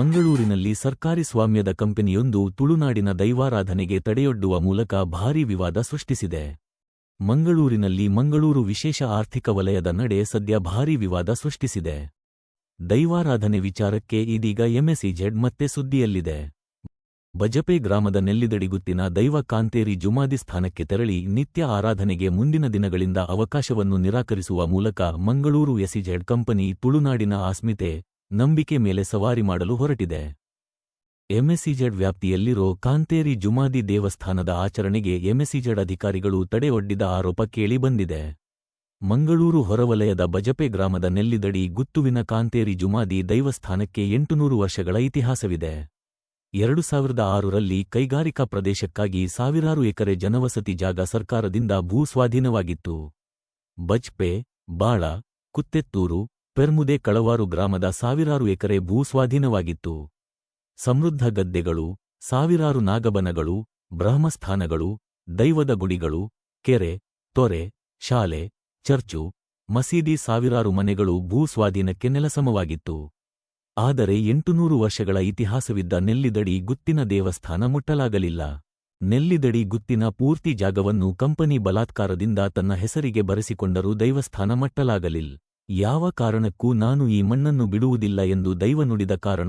ಮಂಗಳೂರಿನಲ್ಲಿ ಸರ್ಕಾರಿ ಸ್ವಾಮ್ಯದ ಕಂಪನಿಯೊಂದು ತುಳುನಾಡಿನ ದೈವಾರಾಧನೆಗೆ ತಡೆಯೊಡ್ಡುವ ಮೂಲಕ ಭಾರೀ ವಿವಾದ ಸೃಷ್ಟಿಸಿದೆ. ಮಂಗಳೂರಿನಲ್ಲಿ ಮಂಗಳೂರು ವಿಶೇಷ ಆರ್ಥಿಕ ವಲಯದ ನಡೆ ಸದ್ಯ ಭಾರೀ ವಿವಾದ ಸೃಷ್ಟಿಸಿದೆ. ದೈವಾರಾಧನೆ ವಿಚಾರಕ್ಕೆ ಇದೀಗ ಎಂಎಸ್ಇಜೆಡ್ ಮತ್ತೆ ಸುದ್ದಿಯಲ್ಲಿದೆ. ಬಜಪೆ ಗ್ರಾಮದ ನೆಲ್ಲಿದಡಿಗುತ್ತಿನ ದೈವ ಕಾಂತೇರಿ ಜುಮಾದಿ ಸ್ಥಾನಕ್ಕೆ ತೆರಳಿ ನಿತ್ಯ ಆರಾಧನೆಗೆ ಮುಂದಿನ ದಿನಗಳಿಂದ ಅವಕಾಶವನ್ನು ನಿರಾಕರಿಸುವ ಮೂಲಕ ಮಂಗಳೂರು ಎಸಿಜೆಡ್ ಕಂಪನಿ ತುಳುನಾಡಿನ ಆಸ್ಮಿತೆ ನಂಬಿಕೆ ಮೇಲೆ ಸವಾರಿ ಮಾಡಲು ಹೊರಟಿದೆ. ಎಂಎಸಿಜೆಡ್ ವ್ಯಾಪ್ತಿಯಲ್ಲಿರೋ ಕಾಂತೇರಿ ಜುಮಾದಿ ದೇವಸ್ಥಾನದ ಆಚರಣೆಗೆ ಎಂಎಸ್ಸಿಜೆಡ್ ಅಧಿಕಾರಿಗಳು ತಡೆಯೊಡ್ಡಿದ ಆರೋಪ ಕೇಳಿ ಬಂದಿದೆ. ಮಂಗಳೂರು ಹೊರವಲಯದ ಬಜಪೆ ಗ್ರಾಮದ ನೆಲ್ಲಿದಡಿ ಗುತ್ತುವಿನ ಕಾಂತೇರಿ ಜುಮಾದಿ ದೈವಸ್ಥಾನಕ್ಕೆ ಎಂಟುನೂರು ವರ್ಷಗಳ ಇತಿಹಾಸವಿದೆ. ಎರಡು ಸಾವಿರದ ಆರರಲ್ಲಿ ಕೈಗಾರಿಕಾ ಪ್ರದೇಶಕ್ಕಾಗಿ ಸಾವಿರಾರು ಎಕರೆ ಜನವಸತಿ ಜಾಗ ಸರ್ಕಾರದಿಂದ ಭೂಸ್ವಾಧೀನವಾಗಿತ್ತು ಬಜ್ಪೆ, ಬಾಳ, ಕುತ್ತೆತ್ತೂರು ಪೆರ್ಮುದೆ ಕಳವಾರು ಗ್ರಾಮದ ಸಾವಿರಾರು ಎಕರೆ ಭೂಸ್ವಾಧೀನವಾಗಿತ್ತು. ಸಮೃದ್ಧ ಗದ್ದೆಗಳು, ಸಾವಿರಾರು ನಾಗಬನಗಳು, ಬ್ರಹ್ಮಸ್ಥಾನಗಳು, ದೈವದ ಗುಡಿಗಳು, ಕೆರೆ, ತೊರೆ, ಶಾಲೆ, ಚರ್ಚು, ಮಸೀದಿ ಸಾವಿರಾರು ಮನೆಗಳು ಭೂಸ್ವಾಧೀನಕ್ಕೆ ನೆಲಸಮವಾಗಿತ್ತು. ಆದರೆ ಎಂಟುನೂರು ವರ್ಷಗಳ ಇತಿಹಾಸವಿದ್ದ ನೆಲ್ಲಿದಡಿ ಗುತ್ತಿನ ದೇವಸ್ಥಾನ ಮುಟ್ಟಲಾಗಲಿಲ್ಲ. ನೆಲ್ಲಿದಡಿ ಗುತ್ತಿನ ಪೂರ್ತಿ ಜಾಗವನ್ನು ಕಂಪನಿ ಬಲಾತ್ಕಾರದಿಂದ ತನ್ನ ಹೆಸರಿಗೆ ಬರೆಸಿಕೊಂಡರೂ ದೈವಸ್ಥಾನ ಮಟ್ಟಲಾಗಲಿಲ್ಲ ಯಾವ ಕಾರಣಕ್ಕೂ ನಾನು ಈ ಮಣ್ಣನ್ನು ಬಿಡುವುದಿಲ್ಲ ಎಂದು ದೈವ ನುಡಿದ ಕಾರಣ.